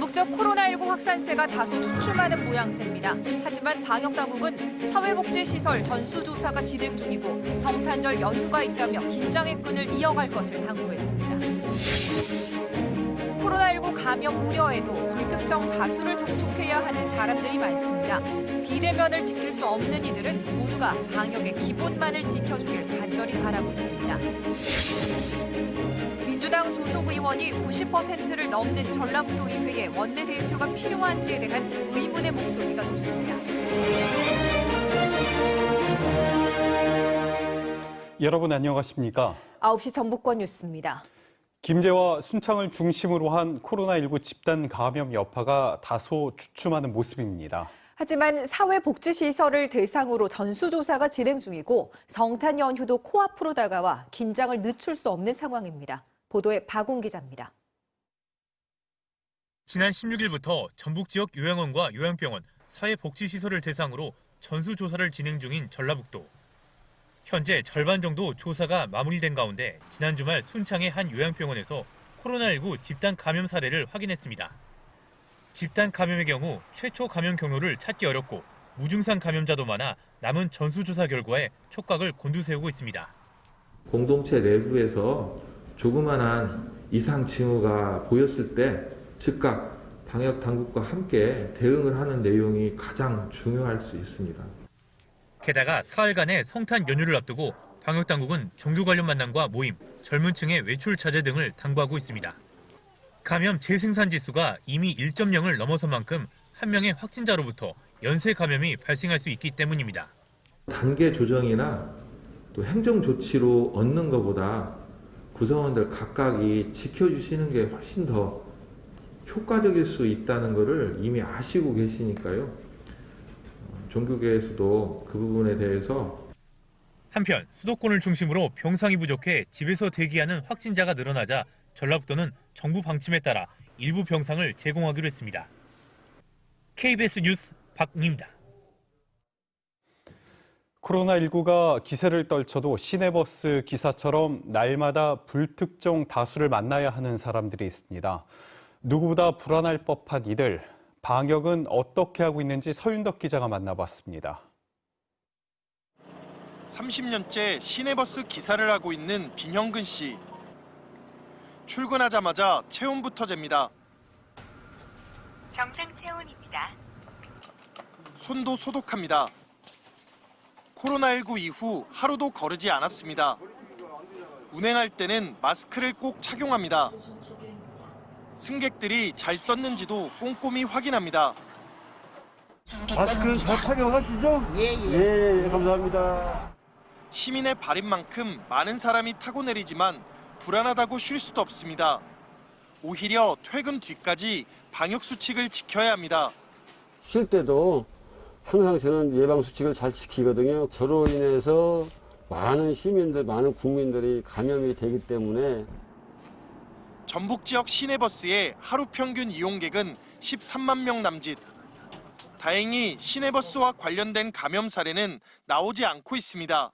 전국적 코로나19 확산세가 다소 주춤하는 모양새입니다. 하지만 방역당국은 사회복지시설 전수조사가 진행 중이고 성탄절 연휴가 있다며 긴장의 끈을 이어갈 것을 당부했습니다. 코로나19 감염 우려에도 불특정 다수를 접촉해야 하는 사람들이 많습니다. 비대면을 지킬 수 없는 이들은 모두가 방역의 기본만을 지켜주길 간절히 바라고 있습니다. 민주당 소속 의원이 90%를 넘는 전라북도 의회에 원내대표가 필요한지에 대한 의문의 목소리가 높습니다. 여러분 안녕하십니까? 9시 전북권 뉴스입니다. 김제와 순창을 중심으로 한 코로나19 집단 감염 여파가 다소 주춤하는 모습입니다. 하지만 사회복지시설을 대상으로 전수조사가 진행 중이고 성탄 연휴도 코앞으로 다가와 긴장을 늦출 수 없는 상황입니다. 보도에 박웅 기자입니다. 지난 16일부터 전북 지역 요양원과 요양병원, 사회복지시설을 대상으로 전수조사를 진행 중인 전라북도. 현재 절반 정도 조사가 마무리된 가운데 지난 주말 순창의 한 요양병원에서 코로나19 집단 감염 사례를 확인했습니다. 집단 감염의 경우 최초 감염 경로를 찾기 어렵고 무증상 감염자도 많아 남은 전수조사 결과에 촉각을 곤두세우고 있습니다. 공동체 내부에서 조그만한 이상 징후가 보였을 때 즉각 방역 당국과 함께 대응을 하는 내용이 가장 중요할 수 있습니다. 게다가 사흘간의 성탄 연휴를 앞두고 방역 당국은 종교 관련 만남과 모임, 젊은 층의 외출 자제 등을 당부하고 있습니다. 감염 재생산 지수가 이미 1.0을 넘어선 만큼 한 명의 확진자로부터 연쇄 감염이 발생할 수 있기 때문입니다. 단계 조정이나 또 행정 조치로 얻는 것보다 구성원들 각각이 지켜주시는 게 훨씬 더 효과적일 수 있다는 것을 이미 아시고 계시니까요. 어, 종교계에서도 그 부분에 대해서 한편 수도권을 중심으로 병상이 부족해 집에서 대기하는 확진자가 늘어나자 전라북도는 정부 방침에 따라 일부 병상을 제공하기로 했습니다. KBS 뉴스 박웅입니다. 코로나19가 기세를 떨쳐도 시내버스 기사처럼 날마다 불특정 다수를 만나야 하는 사람들이 있습니다. 누구보다 불안할 법한 이들, 방역은 어떻게 하고 있는지 서윤덕 기자가 만나봤습니다. 30년째 시내버스 기사를 하고 있는 빈형근 씨. 출근하자마자 체온부터 잽니다. 정상 체온입니다. 손도 소독합니다. 코로나19 이후 하루도 거르지 않았습니다. 운행할 때는 마스크를 꼭 착용합니다. 승객들이 잘 썼는지도 꼼꼼히 확인합니다. 마스크 잘 착용하시죠? 예, 예. 예, 감사합니다. 시민의 발인 만큼 많은 사람이 타고 내리지만 불안하다고 쉴 수도 없습니다. 오히려 퇴근 뒤까지 방역 수칙을 지켜야 합니다. 쉴 때도 항상 저는 예방 수칙을 잘 지키거든요. 저로 인해서 많은 시민들, 많은 국민들이 감염이 되기 때문에 전북 지역 시내버스의 하루 평균 이용객은 13만 명 남짓. 다행히 시내버스와 관련된 감염 사례는 나오지 않고 있습니다.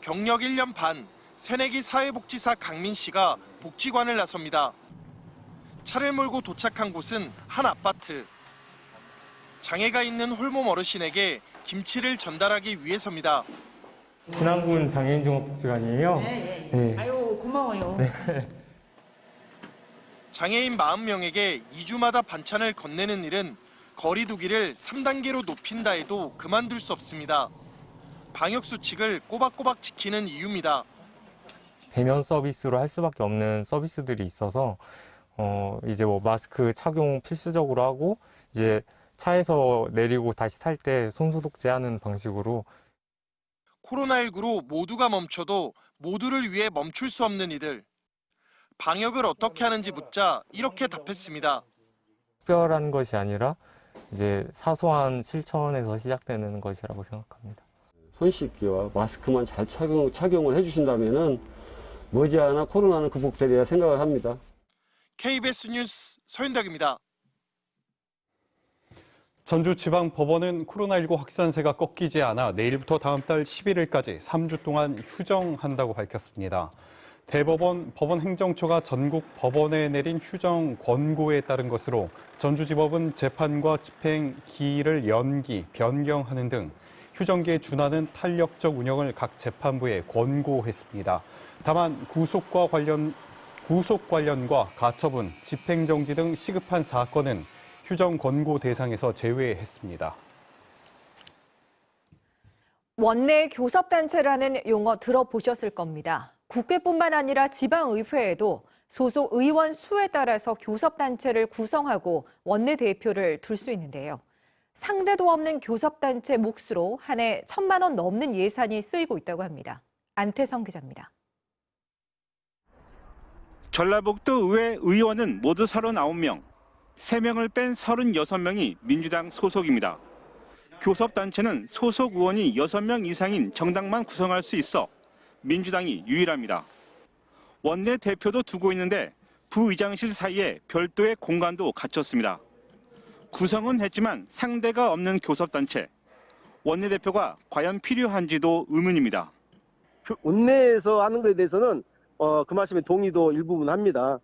경력 1년 반, 새내기 사회복지사 강민 씨가 복지관을 나섭니다. 차를 몰고 도착한 곳은 한 아파트. 장애가 있는 홀몸 어르신에게 김치를 전달하기 위해서입니다. 신안군 장애인 종합복지관이에요. 네, 예. 네. 아유 고마워요. 장애인 40명에게 2주마다 반찬을 건네는 일은 거리두기를 3단계로 높인다 해도 그만둘 수 없습니다. 방역 수칙을 꼬박꼬박 지키는 이유입니다. 대면 서비스로 할 수밖에 없는 서비스들이 있어서 어 이제 뭐 마스크 착용 필수적으로 하고 이제 차에서 내리고 다시 탈 때 손소독제하는 방식으로 코로나19로 모두가 멈춰도 모두를 위해 멈출 수 없는 이들. 방역을 어떻게 하는지 묻자 이렇게 답했습니다. 특별한 것이 아니라 이제 사소한 실천에서 시작되는 것이라고 생각합니다. 손 씻기와 마스크만 잘 착용, 착용을 해주신다면은 머지않아 코로나는 극복되리라 생각을 합니다. KBS 뉴스 서윤덕입니다. 전주지방법원은 코로나19 확산세가 꺾이지 않아 내일부터 다음 달 11일까지 3주 동안 휴정한다고 밝혔습니다. 대법원 법원 행정처가 전국 법원에 내린 휴정 권고에 따른 것으로 전주지법은 재판과 집행 기일을 연기, 변경하는 등 휴정기에 준하는 탄력적 운영을 각 재판부에 권고했습니다. 다만 구속과 관련 구속 관련과 가처분, 집행정지 등 시급한 사건은 휴정 권고 대상에서 제외했습니다. 원내 교섭단체라는 용어 들어보셨을 겁니다. 국회뿐만 아니라 지방의회에도 소속 의원 수에 따라서 교섭단체를 구성하고 원내대표를 둘 수 있는데요. 상대도 없는 교섭단체 몫으로 한 해 천만 원 넘는 예산이 쓰이고 있다고 합니다. 안태성 기자입니다. 전라북도 의회 의원은 모두 39명, 3명을 뺀 36명이 민주당 소속입니다. 교섭단체는 소속 의원이 6명 이상인 정당만 구성할 수 있어 민주당이 유일합니다. 원내 대표도 두고 있는데 부의장실 사이에 별도의 공간도 갖췄습니다. 구성은 했지만 상대가 없는 교섭단체. 원내대표가 과연 필요한지도 의문입니다. 그 원내에서 하는 것에 대해서는 어, 그 말씀에 동의도 일부분 합니다.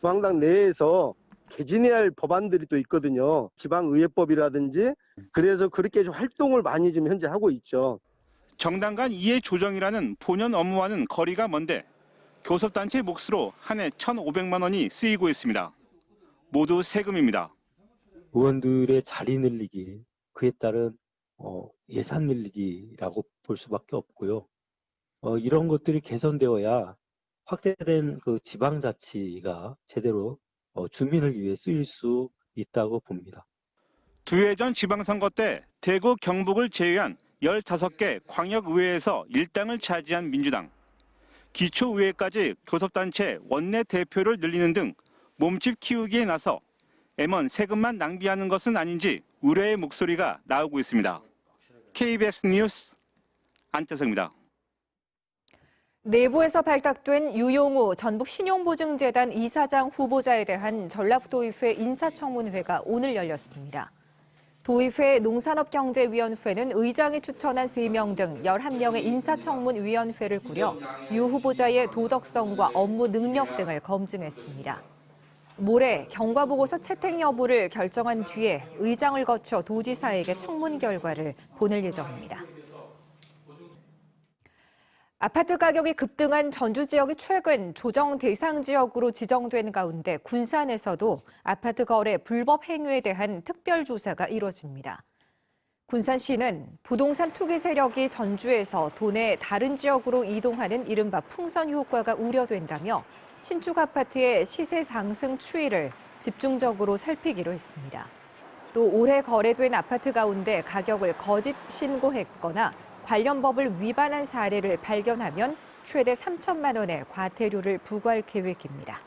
중앙당 내에서 개진해야 할 법안들이 또 있거든요. 지방의회법이라든지 그래서 그렇게 좀 활동을 많이 지금 현재 하고 있죠. 정당 간 이해 조정이라는 본연 업무와는 거리가 먼데 교섭단체 몫으로 한 해 1,500만 원이 쓰이고 있습니다. 모두 세금입니다. 의원들의 자리 늘리기, 그에 따른 어, 예산 늘리기라고 볼 수밖에 없고요. 어, 이런 것들이 개선되어야 확대된 그 지방자치가 제대로 어, 주민을 위해 쓰일 수 있다고 봅니다. 두 해 전 지방선거 때 대구 경북을 제외한 15개 광역의회에서 일당을 차지한 민주당. 기초의회까지 교섭단체 원내 대표를 늘리는 등 몸집 키우기에 나서 M1 세금만 낭비하는 것은 아닌지 우려의 목소리가 나오고 있습니다. KBS 뉴스 안태성입니다. 내부에서 발탁된 유용우 전북 신용보증재단 이사장 후보자에 대한 전라북도의회 인사청문회가 오늘 열렸습니다. 도의회 농산업경제위원회는 의장이 추천한 3명 등 11명의 인사청문위원회를 꾸려 유 후보자의 도덕성과 업무 능력 등을 검증했습니다. 모레 경과보고서 채택 여부를 결정한 뒤에 의장을 거쳐 도지사에게 청문 결과를 보낼 예정입니다. 아파트 가격이 급등한 전주 지역이 최근 조정 대상 지역으로 지정된 가운데 군산에서도 아파트 거래 불법 행위에 대한 특별 조사가 이뤄집니다. 군산시는 부동산 투기 세력이 전주에서 도내 다른 지역으로 이동하는 이른바 풍선 효과가 우려된다며 신축 아파트의 시세 상승 추이를 집중적으로 살피기로 했습니다. 또 올해 거래된 아파트 가운데 가격을 거짓 신고했거나 관련 법을 위반한 사례를 발견하면 최대 3천만 원의 과태료를 부과할 계획입니다.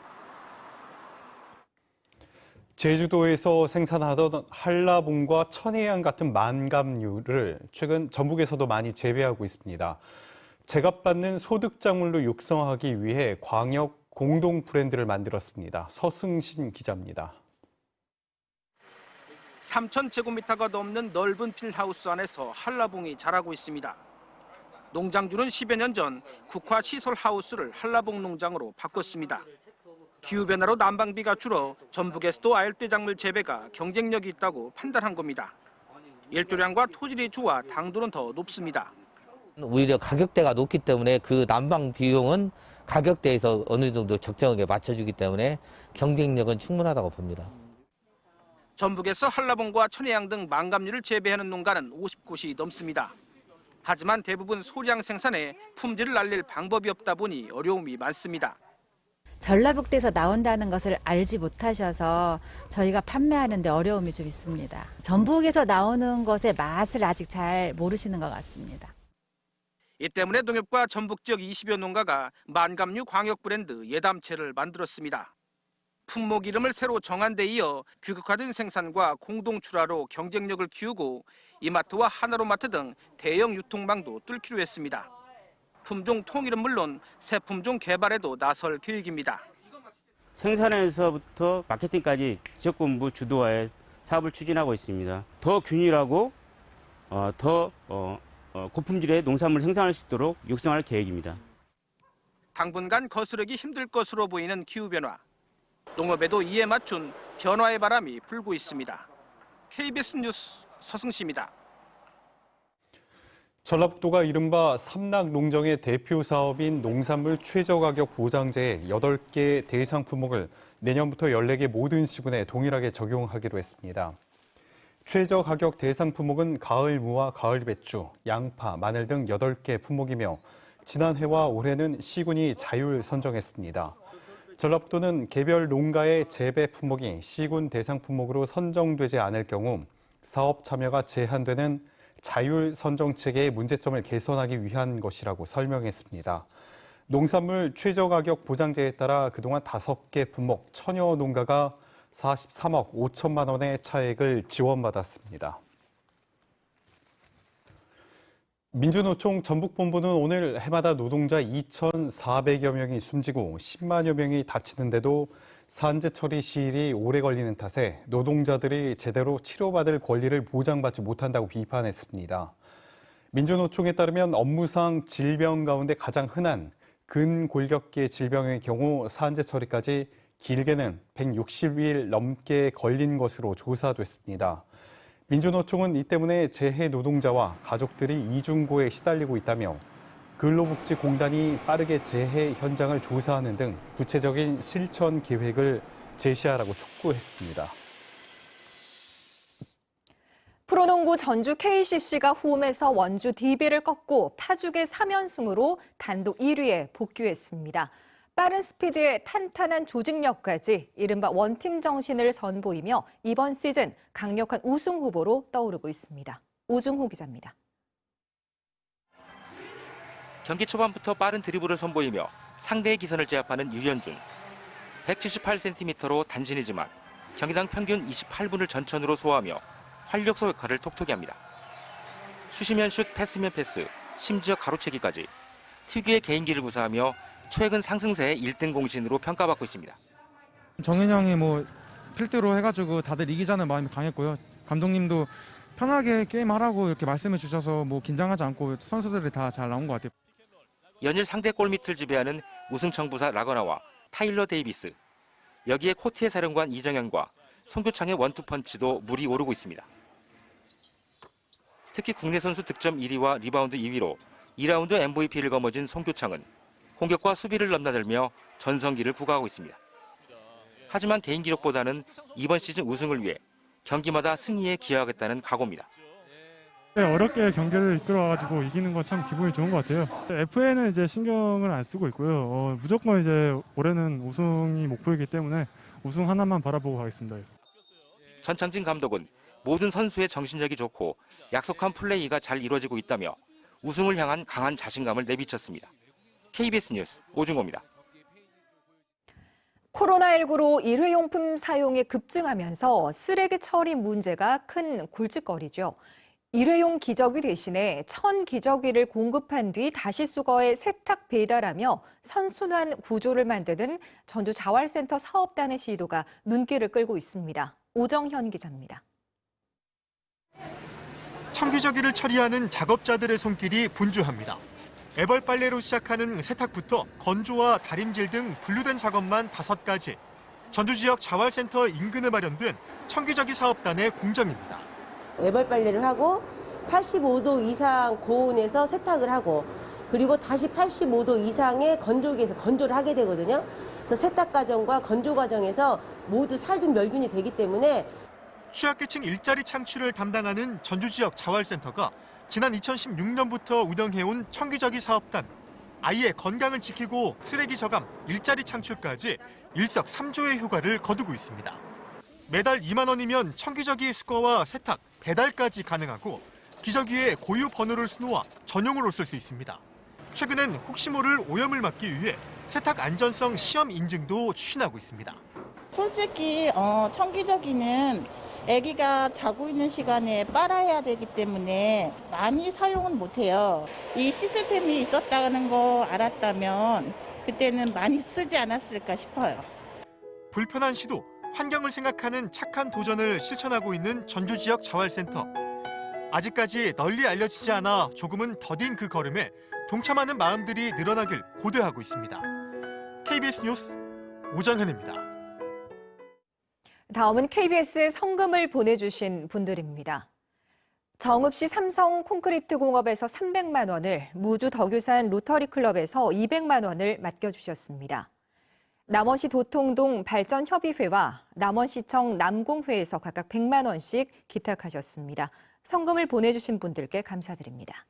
제주도에서 생산하던 한라봉과 천혜향 같은 만감류를 최근 전북에서도 많이 재배하고 있습니다. 제값받는 소득작물로 육성하기 위해 광역 공동 브랜드를 만들었습니다. 서승신 기자입니다. 3,000제곱미터가 넘는 넓은 필하우스 안에서 한라봉이 자라고 있습니다. 농장주는 10여 년 전 국화 시설 하우스를 한라봉 농장으로 바꿨습니다. 기후변화로 난방비가 줄어 전북에서도 아열대 작물 재배가 경쟁력이 있다고 판단한 겁니다. 일조량과 토질이 좋아 당도는 더 높습니다. 오히려 가격대가 높기 때문에 그 난방 비용은 가격대에서 어느 정도 적정하게 맞춰주기 때문에 경쟁력은 충분하다고 봅니다. 전북에서 한라봉과 천혜향 등 망감류를 재배하는 농가는 50곳이 넘습니다. 하지만 대부분 소량 생산에 품질을 알릴 방법이 없다 보니 어려움이 많습니다. 전라북도에서 나온다는 것을 알지 못하셔서 저희가 판매하는데 어려움이 좀 있습니다. 전북에서 나오는 것의 맛을 아직 잘 모르시는 것 같습니다. 이 때문에 농협과 전북 지역 20여 농가가 만감류 광역 브랜드 예담채를 만들었습니다. 품목 이름을 새로 정한 데 이어 규격화된 생산과 공동 출하로 경쟁력을 키우고 이마트와 하나로마트 등 대형 유통망도 뚫기로 했습니다. 품종 통일은 물론 새 품종 개발에도 나설 계획입니다. 생산에서부터 마케팅까지 지역본부 주도하에 사업을 추진하고 있습니다. 더 균일하고 어, 더 어, 어, 고품질의 농산물 생산할 수 있도록 육성할 계획입니다. 당분간 거스르기 힘들 것으로 보이는 기후변화. 농업에도 이에 맞춘 변화의 바람이 불고 있습니다. KBS 뉴스 서승시입니다. 전라북도가 이른바 삼락 농정의 대표 사업인 농산물 최저가격 보장제의 8개 대상 품목을 내년부터 14개 모든 시군에 동일하게 적용하기로 했습니다. 최저 가격 대상 품목은 가을 무와 가을 배추, 양파, 마늘 등 8개 품목이며 지난해와 올해는 시군이 자율 선정했습니다. 전라북도는 개별 농가의 재배 품목이 시군 대상 품목으로 선정되지 않을 경우 사업 참여가 제한되는 자율 선정 체계의 문제점을 개선하기 위한 것이라고 설명했습니다. 농산물 최저 가격 보장제에 따라 그동안 5개 품목 천여 농가가 43억 5천만 원의 차액을 지원받았습니다. 민주노총 전북본부는 오늘 해마다 노동자 2,400여 명이 숨지고 10만여 명이 다치는데도 산재 처리 시일이 오래 걸리는 탓에 노동자들이 제대로 치료받을 권리를 보장받지 못한다고 비판했습니다. 민주노총에 따르면 업무상 질병 가운데 가장 흔한 근골격계 질병의 경우 산재 처리까지 길게는 160일 넘게 걸린 것으로 조사됐습니다. 민주노총은 이 때문에 재해 노동자와 가족들이 이중고에 시달리고 있다며 근로복지공단이 빠르게 재해 현장을 조사하는 등 구체적인 실천 계획을 제시하라고 촉구했습니다. 프로농구 전주 KCC가 홈에서 원주 DB를 꺾고 파죽의 3연승으로 단독 1위에 복귀했습니다. 빠른 스피드에 탄탄한 조직력까지 이른바 원팀 정신을 선보이며 이번 시즌 강력한 우승 후보로 떠오르고 있습니다. 오중호 기자입니다. 경기 초반부터 빠른 드리블을 선보이며 상대의 기선을 제압하는 유현준. 178cm로 단신이지만 경기당 평균 28분을 전천으로 소화하며 활력소 역할을 톡톡히 합니다. 슛이면 슛, 패스면 패스, 심지어 가로채기까지 특유의 개인기를 구사하며 최근 상승세의 1등 공신으로 평가받고 있습니다. 정현이 형이 뭐 필두로 해가지고 다들 이기자는 마음이 강했고요. 감독님도 편하게 게임하라고 이렇게 말씀해 주셔서 뭐 긴장하지 않고 선수들이 다 잘 나온 것 같아요. 연일 상대 골밑을 지배하는 우승 청부사 라거나와 타일러 데이비스. 여기에 코트의 사령관 이정현과 송교창의 원투펀치도 물이 오르고 있습니다. 특히 국내 선수 득점 1위와 리바운드 2위로 2라운드 MVP를 거머쥔 송교창은 공격과 수비를 넘나들며 전성기를 부과하고 있습니다. 하지만 개인 기록보다는 이번 시즌 우승을 위해 경기마다 승리에 기여하겠다는 각오입니다. 네, 어렵게 경기를 이끌어가지고 이기는 건 참 기분이 좋은 것 같아요. FA는 이제 신경을 안 쓰고 있고요. 어, 무조건 이제 올해는 우승이 목표이기 때문에 우승 하나만 바라보고 가겠습니다. 전창진 감독은 모든 선수의 정신력이 좋고 약속한 플레이가 잘 이루어지고 있다며 우승을 향한 강한 자신감을 내비쳤습니다. KBS 뉴스 오중호입니다. 코로나19로 일회용품 사용이 급증하면서 쓰레기 처리 문제가 큰 골칫거리죠. 일회용 기저귀 대신에 천 기저귀를 공급한 뒤 다시 수거해 세탁 배달하며 선순환 구조를 만드는 전주 자활센터 사업단의 시도가 눈길을 끌고 있습니다. 오정현 기자입니다. 청기저귀를 처리하는 작업자들의 손길이 분주합니다. 애벌 빨래로 시작하는 세탁부터 건조와 다림질 등 분류된 작업만 다섯 가지. 전주 지역 자활센터 인근에 마련된 청기저귀 사업단의 공장입니다. 애벌 빨래를 하고 85도 이상 고온에서 세탁을 하고 그리고 다시 85도 이상의 건조기에서 건조를 하게 되거든요. 그래서 세탁 과정과 건조 과정에서 모두 살균 멸균이 되기 때문에 취약계층 일자리 창출을 담당하는 전주 지역 자활센터가 지난 2016년부터 운영해온 청기저귀 사업단 아이의 건강을 지키고 쓰레기 저감, 일자리 창출까지 일석삼조의 효과를 거두고 있습니다. 매달 2만 원이면 청기저귀 수거와 세탁, 배달까지 가능하고 기저귀에 고유 번호를 수놓아 전용으로 쓸 수 있습니다. 최근엔 혹시 모를 오염을 막기 위해 세탁 안전성 시험 인증도 추진하고 있습니다. 솔직히 어, 청기저귀는 아기가 자고 있는 시간에 빨아야 되기 때문에 많이 사용은 못해요. 이 시스템이 있었다는 거 알았다면 그때는 많이 쓰지 않았을까 싶어요. 불편한 시도, 환경을 생각하는 착한 도전을 실천하고 있는 전주 지역 자활센터. 아직까지 널리 알려지지 않아 조금은 더딘 그 걸음에 동참하는 마음들이 늘어나길 고대하고 있습니다. KBS 뉴스 오정현입니다. 다음은 KBS 성금을 보내주신 분들입니다. 정읍시 삼성 콘크리트 공업에서 300만 원을, 무주 덕유산 로터리 클럽에서 200만 원을 맡겨주셨습니다. 남원시 도통동 발전협의회와 남원시청 남공회에서 각각 100만 원씩 기탁하셨습니다. 성금을 보내주신 분들께 감사드립니다.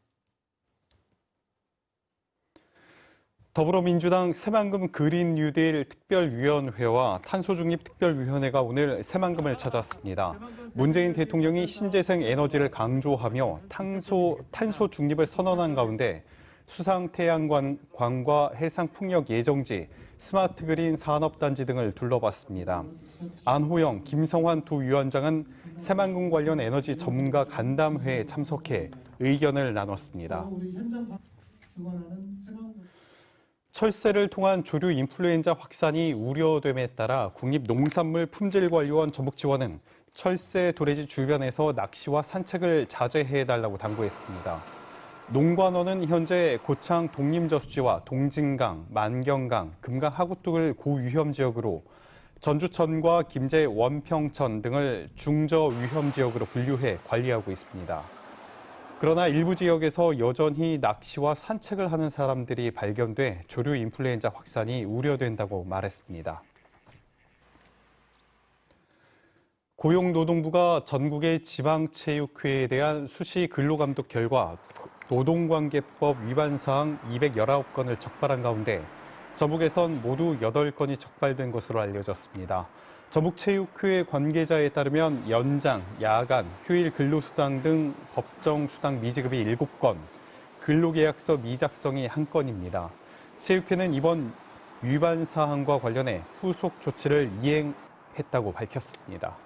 더불어민주당 새만금 그린 뉴딜 특별위원회와 탄소중립 특별위원회가 오늘 새만금을 찾았습니다. 문재인 대통령이 신재생 에너지를 강조하며 탄소, 탄소 중립을 선언한 가운데 수상 태양광과 해상 풍력 예정지, 스마트 그린 산업단지 등을 둘러봤습니다. 안호영, 김성환 두 위원장은 새만금 관련 에너지 전문가 간담회에 참석해 의견을 나눴습니다. 철새를 통한 조류 인플루엔자 확산이 우려됨에 따라 국립농산물 품질관리원 전북지원은 철새 도래지 주변에서 낚시와 산책을 자제해달라고 당부했습니다. 농관원은 현재 고창 독림저수지와 동진강, 만경강, 금강 하구뚝을 고위험 지역으로 전주천과 김제 원평천 등을 중저위험 지역으로 분류해 관리하고 있습니다. 그러나 일부 지역에서 여전히 낚시와 산책을 하는 사람들이 발견돼 조류 인플루엔자 확산이 우려된다고 말했습니다. 고용노동부가 전국의 지방체육회에 대한 수시 근로감독 결과 노동관계법 위반 사항 219건을 적발한 가운데 전북에선 모두 8건이 적발된 것으로 알려졌습니다. 전북체육회 관계자에 따르면 연장, 야간, 휴일 근로수당 등 법정 수당 미지급이 7건, 근로계약서 미작성이 1건입니다. 체육회는 이번 위반 사항과 관련해 후속 조치를 이행했다고 밝혔습니다.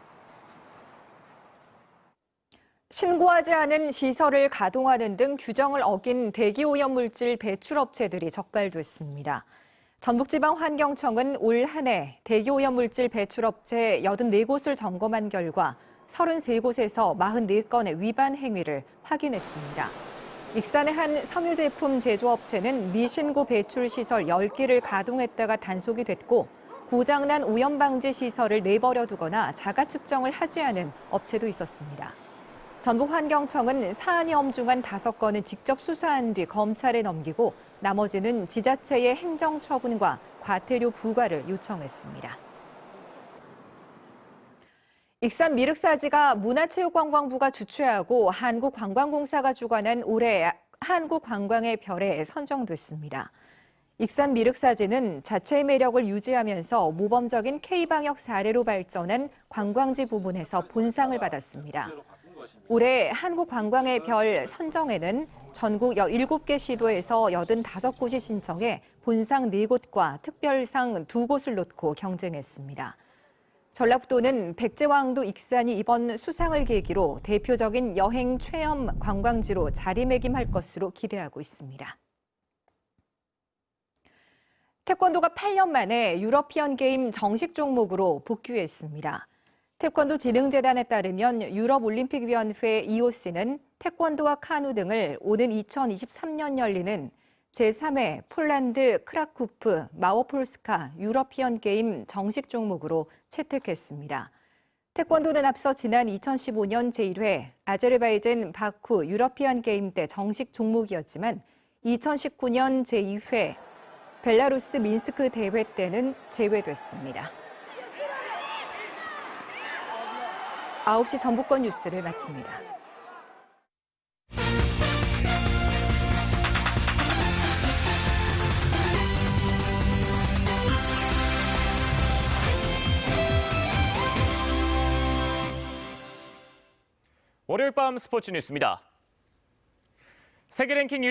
신고하지 않은 시설을 가동하는 등 규정을 어긴 대기오염물질 배출업체들이 적발됐습니다. 전북지방환경청은 올 한 해 대기오염물질 배출업체 84곳을 점검한 결과 33곳에서 44건의 위반 행위를 확인했습니다. 익산의 한 섬유 제품 제조업체는 미신고 배출 시설 10개를 가동했다가 단속이 됐고 고장난 오염 방지 시설을 내버려 두거나 자가 측정을 하지 않은 업체도 있었습니다. 전북환경청은 사안이 엄중한 5건은 직접 수사한 뒤 검찰에 넘기고 나머지는 지자체의 행정 처분과 과태료 부과를 요청했습니다. 익산 미륵사지가 문화체육관광부가 주최하고 한국관광공사가 주관한 올해 한국관광의 별에 선정됐습니다. 익산 미륵사지는 자체의 매력을 유지하면서 모범적인 K방역 사례로 발전한 관광지 부문에서 본상을 받았습니다. 올해 한국관광의 별 선정에는 전국 17개 시도에서 85곳이 신청해 본상 4곳과 특별상 2곳을 놓고 경쟁했습니다. 전라북도는 백제왕도 익산이 이번 수상을 계기로 대표적인 여행 체험 관광지로 자리매김할 것으로 기대하고 있습니다. 태권도가 8년 만에 유러피언 게임 정식 종목으로 복귀했습니다. 태권도 진흥재단에 따르면 유럽올림픽위원회 EOC는 태권도와 카누 등을 오는 2023년 열리는 제3회 폴란드 크라쿠프 마오폴스카 유러피언 게임 정식 종목으로 채택했습니다. 태권도는 앞서 지난 2015년 제1회 아제르바이젠 바쿠 유러피언 게임 때 정식 종목이었지만 2019년 제2회 벨라루스 민스크 대회 때는 제외됐습니다. 9시 전북권 뉴스를 마칩니다. 월요일 밤 스포츠 뉴스입니다. 세계 랭킹 1위